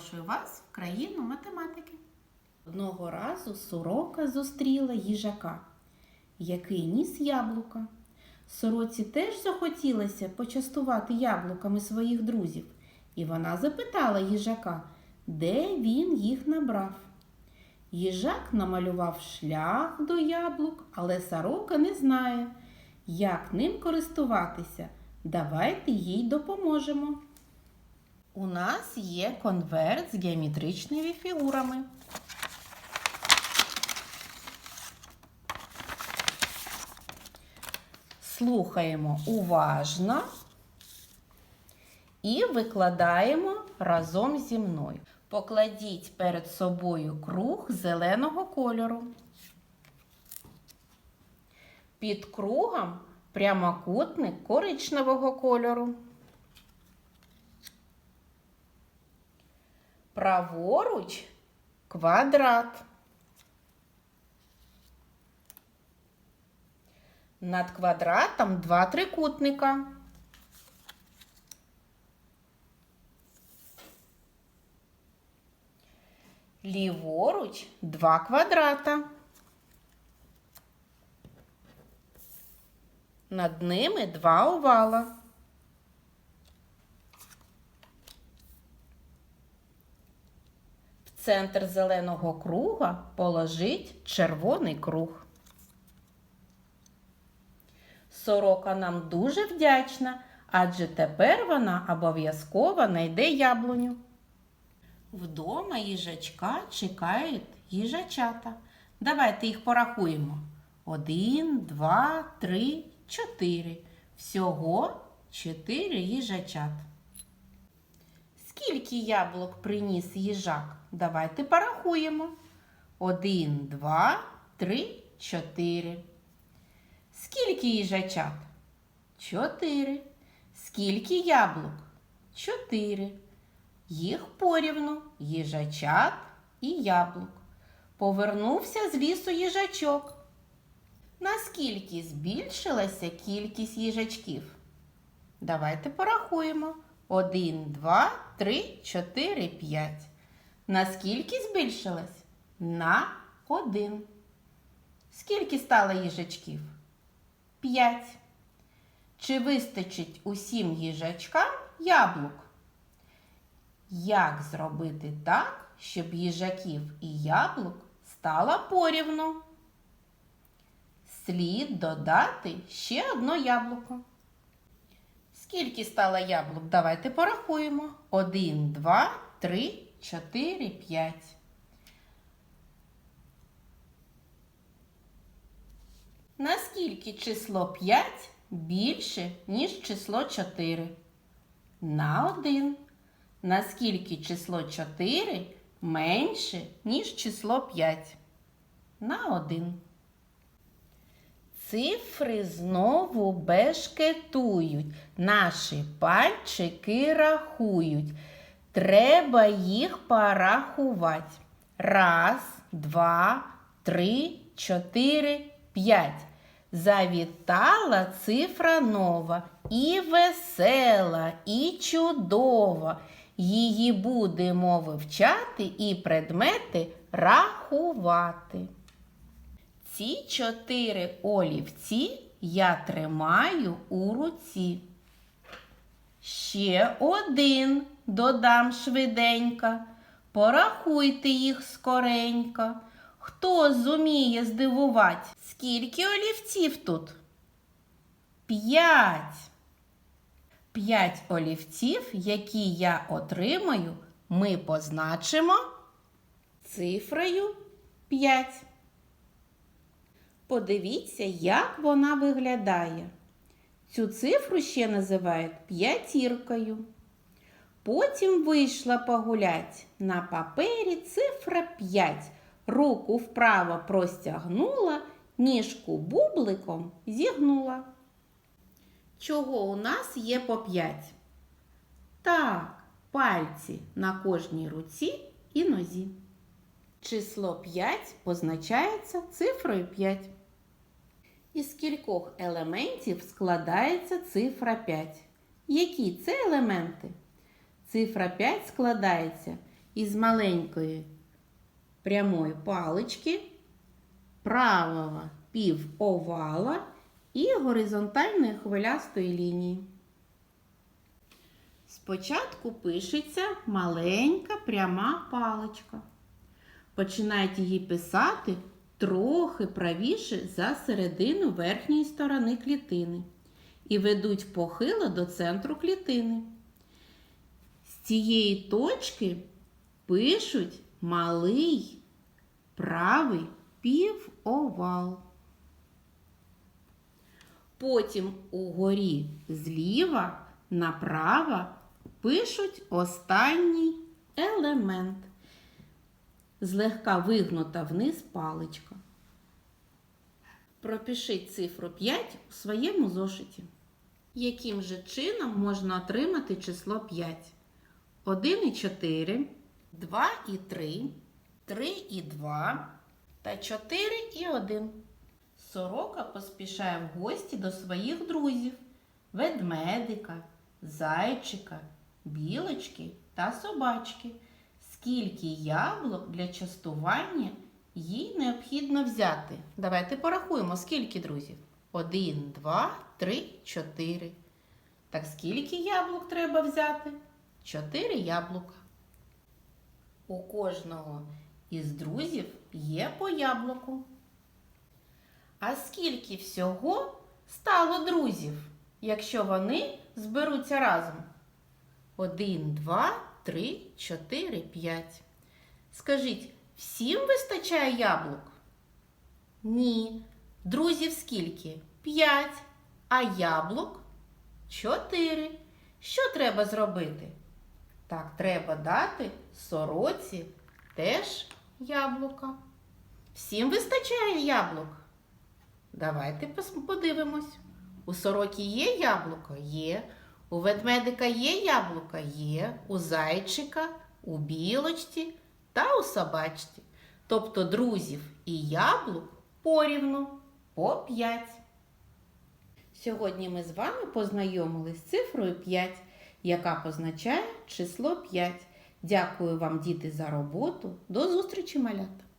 запрошую вас в країну математики. Одного разу сорока зустріла їжака, який ніс яблука. Сороці теж захотілося почастувати яблуками своїх друзів, і вона запитала їжака, де він їх набрав. Їжак намалював шлях до яблук, але сорока не знає, як ним користуватися. Давайте їй допоможемо. У нас є конверт з геометричними фігурами. Слухаємо уважно і викладаємо разом зі мною. Покладіть перед собою круг зеленого кольору. Під кругом прямокутник коричневого кольору. Праворуч квадрат. Над квадратом два трикутника. Ліворуч два квадрата. Над ними два овала. Центр зеленого круга положіть червоний круг. Сорока нам дуже вдячна, адже тепер вона обов'язково знайде яблуню. Вдома їжачка чекають їжачата. Давайте їх порахуємо. Один, два, три, чотири. Всього чотири їжачат. Скільки яблук приніс їжак? Давайте порахуємо. Один, два, три, чотири. Скільки їжачат? Чотири. Скільки яблук? Чотири. Їх порівну їжачат і яблук. Повернувся з лісу їжачок. Наскільки збільшилася кількість їжачків? Давайте порахуємо. Один, два, три, чотири, п'ять. Наскільки збільшилась? На один. Скільки стало їжачків? П'ять. Чи вистачить усім їжачкам яблук? Як зробити так, щоб їжаків і яблук стало порівну? Слід додати ще одно яблуко. Скільки стало яблук? Давайте порахуємо. Один, два, три, чотири, п'ять. Наскільки число 5 більше, ніж число 4? На 1. Наскільки число 4 менше, ніж число 5? На 1. Цифри знову бешкетують, наші пальчики рахують. Треба їх порахувати. Раз, два, три, чотири, п'ять. Завітала цифра нова, і весела, і чудова. Її будемо вивчати і предмети рахувати. Ці чотири олівці я тримаю у руці. Ще один додам швиденько. Порахуйте їх скоренько. Хто зуміє здивувати? Скільки олівців тут? П'ять. П'ять олівців, які я отримаю, ми позначимо цифрою 5. Подивіться, як вона виглядає. Цю цифру ще називають п'ятіркою. Потім вийшла погулять. На папері цифра 5. Руку вправо простягнула, ніжку бубликом зігнула. Чого у нас є по 5? Так, пальці на кожній руці і нозі. Число 5 позначається цифрою 5. Із кількох елементів складається цифра 5. Які це елементи? Цифра 5 складається із маленької прямої палички, правого півовала і горизонтальної хвилястої лінії. Спочатку пишеться маленька пряма паличка. Починають її писати трохи правіше за середину верхньої сторони клітини і ведуть похило до центру клітини. З цієї точки пишуть малий правий півовал. Потім угорі зліва направо пишуть останній елемент. Злегка вигнута вниз паличка. Пропишіть цифру 5 у своєму зошиті. Яким же чином можна отримати число 5? 1 і 4, 2 і 3, 3 і 2 та 4 і 1. Сорока поспішає в гості до своїх друзів ведмедика, зайчика, білочки та собачки. Скільки яблук для частування їй необхідно взяти? Давайте порахуємо, скільки друзів. Один, два, три, чотири. Так скільки яблук треба взяти? Чотири яблука. У кожного із друзів є по яблуку. А скільки всього стало друзів, якщо вони зберуться разом? Один, два, три, чотири, п'ять. Скажіть, всім вистачає яблук? Ні. Друзів скільки? П'ять. А яблук? Чотири. Що треба зробити? Так, треба дати сороці теж яблука. Всім вистачає яблук? Давайте подивимось. У сороки є яблуко? Є. У ведмедика є яблука? Є. У зайчика, у білочці та у собачці. Тобто друзів і яблук порівну по 5. Сьогодні ми з вами познайомились з цифрою 5, яка позначає число 5. Дякую вам, діти, за роботу. До зустрічі, малята!